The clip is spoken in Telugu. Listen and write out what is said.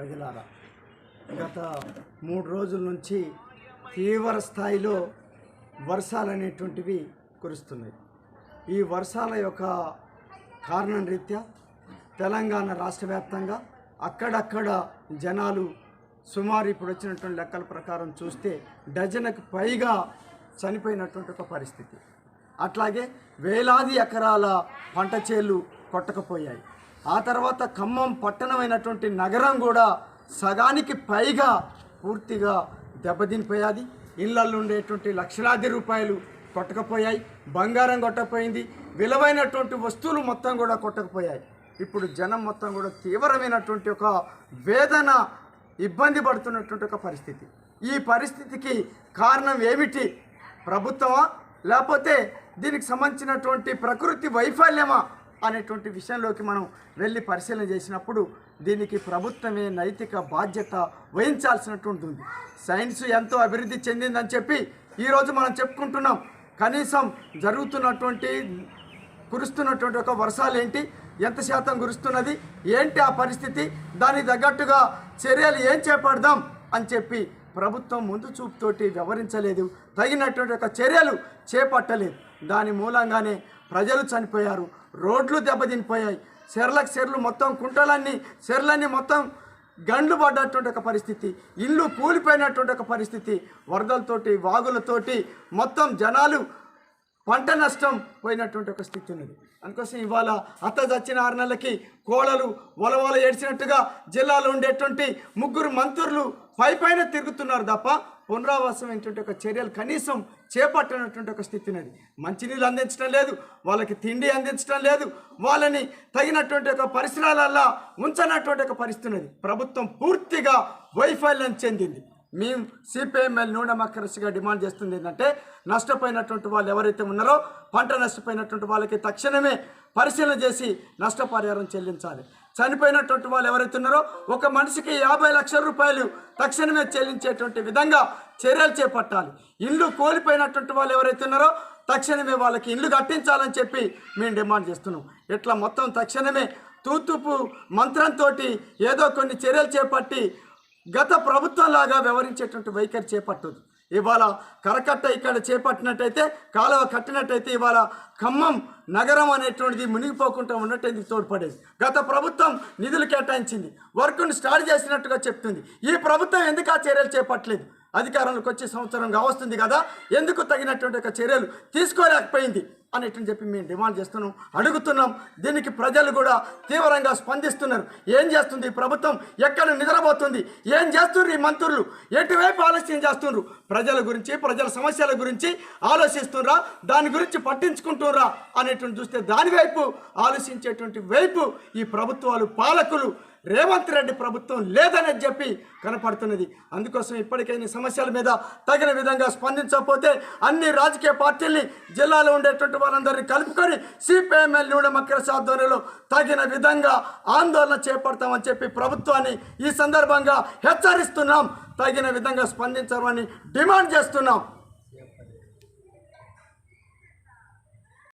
ప్రజలారా. గత మూడు రోజుల నుంచి తీవ్ర స్థాయిలో వర్షాలు అనేటువంటివి కురుస్తున్నాయి. ఈ వర్షాల యొక్క కారణం రీత్యా తెలంగాణ రాష్ట్ర వ్యాప్తంగా అక్కడక్కడ జనాలు సుమారు ఇప్పుడు వచ్చినటువంటి లెక్కల ప్రకారం చూస్తే డజన్కు పైగా చనిపోయినటువంటి ఒక పరిస్థితి. అట్లాగే వేలాది ఎకరాల పంట చేలు కొట్టకపోయాయి. ఆ తర్వాత ఖమ్మం పట్టణమైనటువంటి నగరం కూడా సగానికి పైగా పూర్తిగా దెబ్బతినిపోయాది. ఇళ్ళలో ఉండేటువంటి లక్షలాది రూపాయలు కొట్టకపోయాయి. బంగారం కొట్టకపోయింది. విలువైనటువంటి వస్తువులు మొత్తం కూడా కొట్టకపోయాయి. ఇప్పుడు జనం మొత్తం కూడా తీవ్రమైనటువంటి ఒక వేదన ఇబ్బంది పడుతున్నటువంటి ఒక పరిస్థితి. ఈ పరిస్థితికి కారణం ఏమిటి? ప్రభుత్వమా? లేకపోతే దీనికి సంబంధించినటువంటి ప్రకృతి వైఫల్యమా? అనేటువంటి విషయంలోకి మనం వెళ్ళి పరిశీలన చేసినప్పుడు దీనికి ప్రభుత్వమే నైతిక బాధ్యత వహించాల్సినటువంటి ఉంది సైన్స్ ఎంతో అభివృద్ధి చెందిందని చెప్పి ఈరోజు మనం చెప్పుకుంటున్నాం. కనీసం జరుగుతున్నటువంటి కురుస్తున్నటువంటి ఒక వర్షాలు ఏంటి ఎంత శాతం కురుస్తున్నది ఏంటి ఆ పరిస్థితి దానికి తగ్గట్టుగా చర్యలు ఏం చేపడదాం అని చెప్పి ప్రభుత్వం ముందు చూపుతోటి వ్యవహరించలేదు. తగినటువంటి ఒక చర్యలు చేపట్టలేదు. దాని మూలంగానే ప్రజలు చనిపోయారు. రోడ్లు దెబ్బతినిపోయాయి. చెర్లకు చెర్లు మొత్తం కుంటలన్నీ చెర్లన్నీ మొత్తం గండ్లు పడ్డటువంటి ఒక పరిస్థితి. ఇల్లు కూలిపోయినటువంటి ఒక పరిస్థితి. వరదలతోటి వాగులతోటి మొత్తం జనాలు పంట నష్టం పోయినటువంటి ఒక స్థితి ఉన్నది. అందుకోసం ఇవాళ అత్త చచ్చిన ఆరు నెలలకి కోడలు వలవల ఏడ్చినట్టుగా జిల్లాలో ఉండేటువంటి ముగ్గురు మంత్రులు పై పైన తిరుగుతున్నారు తప్ప పునరావాసమైనటువంటి ఒక చర్యలు కనీసం చేపట్టినటువంటి ఒక స్థితి ఉన్నది మంచినీళ్ళు అందించడం లేదు వాళ్ళకి తిండి అందించడం లేదు వాళ్ళని తగినటువంటి ఒక పరిసరాలల్లా ఉంచనటువంటి ఒక పరిస్థితి ఉన్నది ప్రభుత్వం పూర్తిగా వైఫల్యం చెందింది. మేము సిపిఎంఎల్ నూనె మక్కరసిగా డిమాండ్ చేస్తుంది ఏంటంటే నష్టపోయినటువంటి వాళ్ళు ఎవరైతే ఉన్నారో పంట నష్టపోయినటువంటి వాళ్ళకి తక్షణమే పరిశీలన చేసి నష్టపరిహారం చెల్లించాలి. చనిపోయినటువంటి వాళ్ళు ఎవరైతే ఉన్నారో ఒక మనిషికి యాభై లక్షల రూపాయలు తక్షణమే చెల్లించేటువంటి విధంగా చర్యలు చేపట్టాలి. ఇల్లు కోల్పోయినటువంటి వాళ్ళు ఎవరైతే ఉన్నారో తక్షణమే వాళ్ళకి ఇల్లు కట్టించాలని చెప్పి మేము డిమాండ్ చేస్తున్నాం. ఇట్లా మొత్తం తక్షణమే తూతుపు మంత్రంతో ఏదో కొన్ని చర్యలు చేపట్టి గత ప్రభుత్వంలాగా వ్యవహరించేటువంటి వైఖరి చేపట్టదు ఇవాళ కరకట్ట ఇక్కడ చేపట్టినట్టయితే కాలువ కట్టినట్టయితే ఇవాళ ఖమ్మం నగరం అనేటువంటిది మునిగిపోకుండా ఉన్నట్టు తోడ్పడేది. గత ప్రభుత్వం నిధులు కేటాయించింది. వర్క్ను స్టార్ట్ చేసినట్టుగా చెప్తుంది. ఈ ప్రభుత్వం ఎందుకు ఆ చర్యలు చేపట్టలేదు? అధికారంలోకి వచ్చే సంవత్సరం కావస్తుంది కదా. ఎందుకు తగినటువంటి ఒక చర్యలు తీసుకోలేకపోయింది? అనేటువంటి చెప్పి మేము డిమాండ్ చేస్తున్నాం అడుగుతున్నాం. దీనికి ప్రజలు కూడా తీవ్రంగా స్పందిస్తున్నారు. ఏం చేస్తుంది ప్రభుత్వం? ఎక్కడ నిద్రపోతుంది? ఏం చేస్తున్నారు ఈ మంత్రులు? ఎటువైపు ఆలస్యం చేస్తున్నారు ప్రజల గురించి ప్రజల సమస్యల గురించి ఆలోచిస్తున్నారా దాని గురించి పట్టించుకుంటున్నారా అనేటువంటి చూస్తే దాని వైపు ఆలోచించేటువంటి వైపు ఈ ప్రభుత్వాలు పాలకులు రేవంత్ రెడ్డి ప్రభుత్వం లేదని చెప్పి కనపడుతున్నది. అందుకోసం ఇప్పటికైనా సమస్యల మీద తగిన విధంగా స్పందించకపోతే అన్ని రాజకీయ పార్టీల్ని జిల్లాలో ఉండేటువంటి వారందరినీ కలుపుకొని సిపిఎంఎల్ నూనె మక్కర ఆధ్వర్యంలో తగిన విధంగా ఆందోళన చేపడతామని చెప్పి ప్రభుత్వాన్ని ఈ సందర్భంగా హెచ్చరిస్తున్నాం. తగిన విధంగా స్పందించమని డిమాండ్ చేస్తున్నాం.